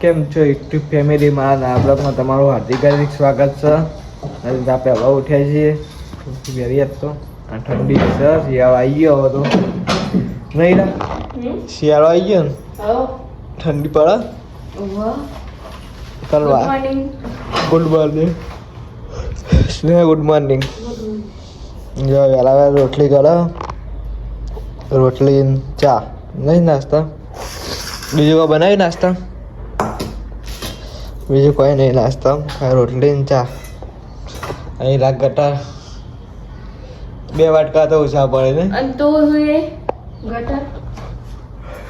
કેમ છો YouTube family મારા નવા બ્લોગમાં તમારું હાર્દિક હાર્દિક સ્વાગત છે. અને આપણે હવા ઉઠ્યા છીએ. વેરી તો. આ ઠંડી છે શિયાળો આવી ગયો હવે તો. નહીં શિયાળો આવી ગયો ને? ઠંડી પડે? કરવા good morning Sneh good morning જો વહેલા વહેલા રોટલી કરો. રોટલી ચા. નહીં નાસ્તા? બીજું કોઈ બનાવી નાસ્તા? બીજું કોઈ નહીં નાસ્તો ખાલી રોટલી ને ચા. અહીં લાગ ગટા બે વાટકા તો ઓછા પડે ને? અને તો હુએ ગટર.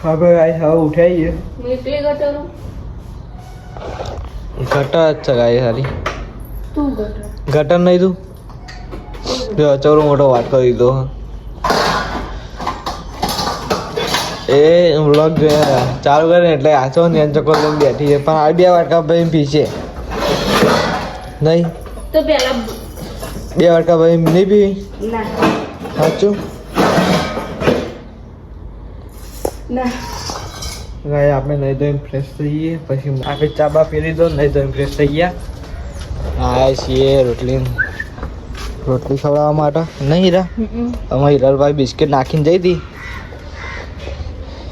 હવે હવે મીકલી ગટરો ગટર જ છે ગાય સારી. તું ગટર. ગટર નહીં તું? જો અચવરો મોટો વાટકો દીધો. એ વ્લોગ ચાલુ કરીને એટલે આચો ને એમ ચક્કર લઈને બેઠી છે. પણ આ બે વાટકા ભાઈ પીશે નહીં? તો પેલા બે વાટકા ભાઈ નહીં પી? સાચું? ગાય આપણે નહીં ધોઈને ફ્રેશ થઈએ પછી આપણે ચા બા પી લીધો નહીં ધોઈને ફ્રેશ થઈ ગયા. હા છીએ રોટલી. રોટલી ખવડાવવા માટે. નહીં હીરા? અમારે હિરાલભાઈ બિસ્કિટ નાખીને જઈ હતી.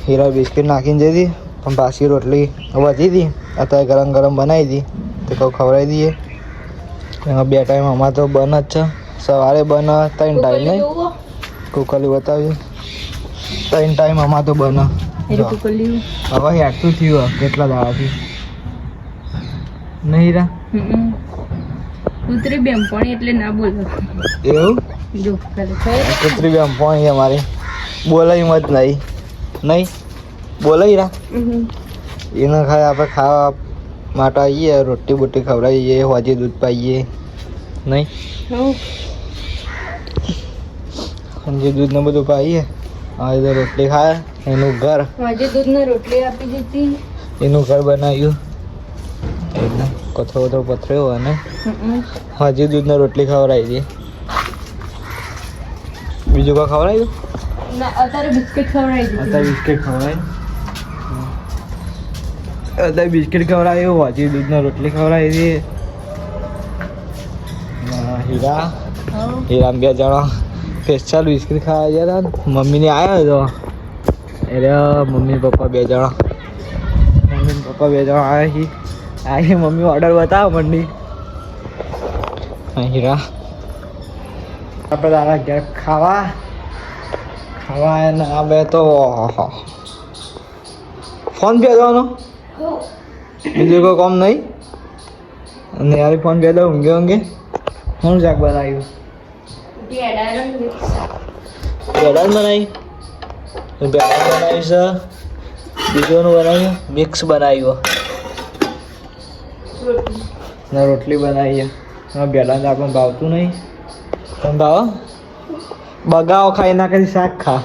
હીરા બિસ્કિટ નાખીને જઈ હતી પણ પાછી રોટલી વધી હતી અત્યારે ગરમ ગરમ બનાવી હતી તો કહું ખવડાવી દઈએ. એમાં બે ટાઈમ અમારે તો બન જ છે. સવારે બન ત્રણ ટાઈમ નહીં. કુકલી બતાવજો ત્રણ ટાઈમ અમારે તો બન. હવે યાદતું થયું કેટલા દાડાથી. નહીં રા? ઉતરી બેનપણી એટલે ના બોલો. એવું? જો કૂતરી બી આમ પોણી અમારી બોલાય મત નહીં. નહીં? બોલાય રા એને ખાય આપણે ખાવા માટે આવીએ રોટી બોટી ખવડાવીએ હોજી દૂધ પાઈએ. નહીં? હું સંજે દૂધ ને બધું પાઈએ. હવે તો રોટલી ખાય એનું ઘર. હોજી દૂધ ને રોટલી આપી દીધી. એનું ઘર બનાવ્યું. એટલે કથરો કથરો પથર્યો અને હજી દૂધ ને રોટલી ખવડાવી દઈએ. બીજું કાંઈ ખવડાવ્યું? ના અત્યારે બિસ્કિટ ખવડાવી અત્યારે બિસ્કિટ ખવડાય અત્યારે બિસ્કિટ ખવડાવ્યું વાજી દૂધનો રોટલી ખવડાવી હતી. હીરા. હીરા બે જણા સ્પેશિયલ બિસ્કિટ ખાવા ગયા હતા ને. મમ્મીને આવ્યો હતો. એટલે મમ્મી પપ્પા બે જણા. મમ્મી પપ્પા બે જણા આવ્યા છે આવી મમ્મી ઓર્ડર બતાવો મંડી. હા, હીરા. આપણે તારા ઘેર ખાવા. ખાવા એને આ બે તો ફોન પે દેવાનો બીજું કોઈ કામ નહીં? અને યાર ફોન પે દો ઊંઘે ઊંઘે? શું શાક બનાવ્યું? ભેડાનું. બેડા બનાવી? બેડા બનાવી છે. બીજું બનાવ્યું? મિક્સ બનાવ્યું. ને રોટલી બનાવી તો આપણને ભાવતું નહીં. તમે ભાવ? બગાવો ખાઈ ના કરી શાક ખા.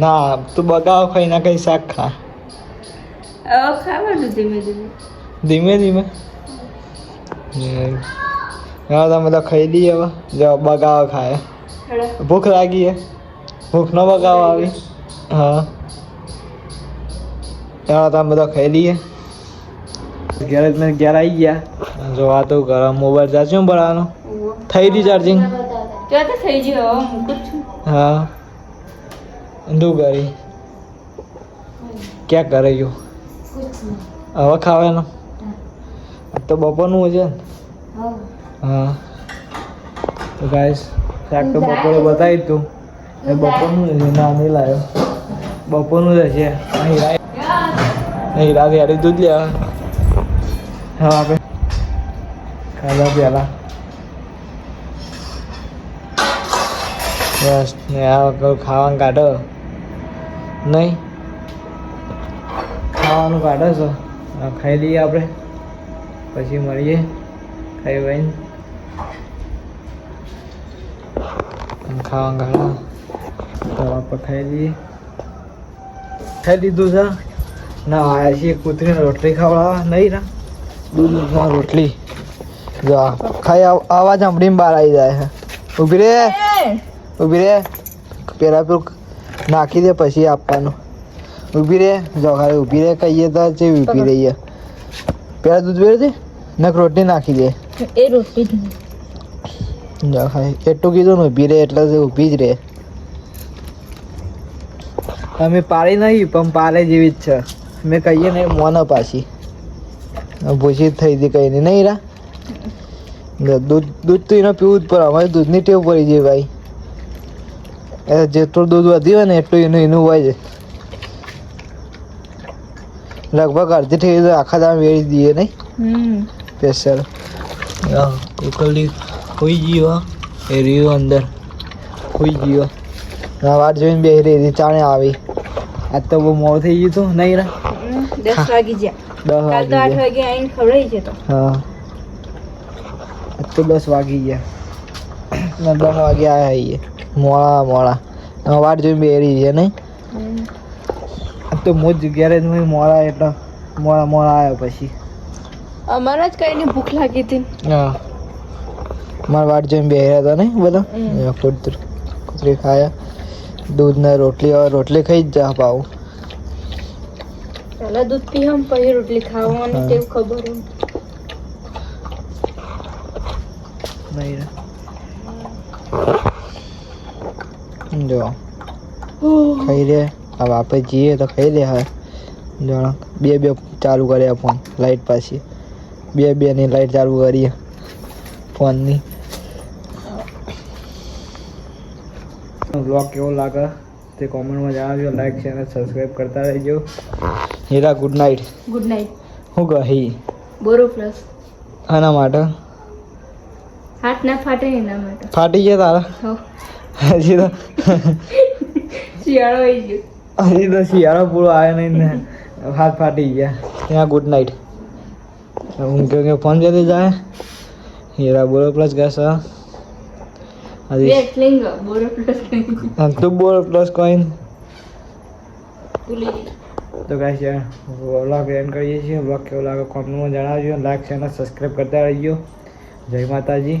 ના તું બગાવો ખાઈ ના કરી શાક ખા. ખાવાનું ધીમે ધીમે. ધીમે ધીમે? હમ. તમે તો ખાઈ લઈએ હવે. જો બગાવો ખાય. ભૂખ લાગી હે? ભૂખ નો બગાવો આવી? હા. એમાં તમે બધા ખાઈ લઈએ ઘેર ઘેર આવી ગયા. જો આ તો ગરમ મોબાઈલ ચાર્જિંગ ભરવાનો. થઈ રહી ચાર્જિંગ તો થઈ ગયો મૂકું છું. હા. ઊંધું કરી. ક્યાં કરે ગયો હવે ખાવાનો? તો બપોરનું છે ને? હા. તો ગાઈસ શાક તો બપોરે બતાવી તું એ બપોરનું છે ના નહીં લાવ્યો. બપોરનું જ છે અહીં હીરા હારી દૂધ લેવા. હા આપણે ખાધા પહેલા બસ ને આ વખત ખાવાનું કાઢો નહીં ખાવાનું કાઢો છો ખાઈ લઈએ આપણે પછી મળીએ ખાઈ ભાઈ ખાવા કાઢો તો આપણે ખાઈ લઈએ ખાઈ લીધું છે ના આવ્યા છીએ કૂતરીને રોટલી ખવડાવવા નહીં ના દૂધમાં રોટલી જો ખાઈ આવાજ સાંભળીને બહાર આવી જાય છે. ઊભી રે. ઊભી રે. પેલા પેલું નાખી દે પછી આપવાનું. ઊભી રે. જો ખાલી ઊભી રે કહીએ તો જે ઊભી રહીએ. પેલા દૂધ વેર દે નક રોટલી નાખી દે. એ રોટી જો ખાલી એટલું કીધું ને ઊભી રે એટલે ઊભી જ રહે અમે પાળી નહીં પણ પાળે જેવી જ છે. અમે કહીએ ને મોનો પાછી. ભૂસી થઈ હતી કઈ નહીં. નહીં રા. દૂધ દૂધ તો એને પીવું જ પડે અમારે દૂધની ટેવ પડી જાય ભાઈ. એ જેટલું દૂધ વધી હોય ને એટલું એનું એનું હોય છે. લગભગ અડધી થઈ તો આખા દામ વેરી દઈએ નહીં? સ્પેશિયલ ઉકલડી હોઈ ગયો એ રહ્યું અંદર. હોઈ ગયો આ વાત જોઈને બે રહી ચાણે આવી. આજ તો બહુ મોડું થઈ ગયું હતું નહીં રા? દસ વાગી ગયા. દસ વાગી ગયા. હા. તો દસ વાગી ગયા ને દસ વાગે આવ્યા છીએ મોડા મોડા વાટ જોઈને બેરી છે નહીં તો મોજ ઘેરે જ મોડા એટલે મોડા મોડા આવ્યા પછી અમારા જ કઈને ભૂખ લાગી હતી હા મારા વાટ જોઈને બેહ્યા હતા નહીં બધા. કુતરી ખાયા દૂધ ને રોટલી હવે રોટલી ખાઈ જ જા પાઉં પહેલા દૂધ પીહમ પછી રોટલી ખાવાની તેવું ખબર એમ નહીં જો ખાઈ રે હવે આપણે જઈએ તો ખાઈ લે હવે જણા બે બે ચાલુ કર્યા ફોન લાઈટ પાછી બે બે ની લાઈટ ચાલુ કરીએ ફોનની બ્લોગ કેવો લાગે તે કોમેન્ટમાં જણાવજો લાઈક છે અને સબસ્ક્રાઈબ કરતા રહેજો Hira good night good night હું કહી બોરો પ્લસ આના માટે હાથ ના ફાટે ને એના માટે. ફાટી ગયા તારા? હજી તો. શિયાળો આવી ગયો. હજી તો શિયાળો પૂરો આવ્યો નહીં ને. હાથ ફાટી ગયા. ત્યાં ગુડ નાઇટ. હું કહ્યું કે ફોન જતી જાય? હીરા બોલો પ્લસ ગેસ તું બોલ પ્લસ કોઈન. તો કાંઈ છે વ્લોગ એન્ડ કરીએ છીએ. વ્લોગ કેવો લાગે કોમેન્ટમાં જણાવજો. લાઈક અને સબસ્ક્રાઈબ કરતા રહીજો. જય માતાજી.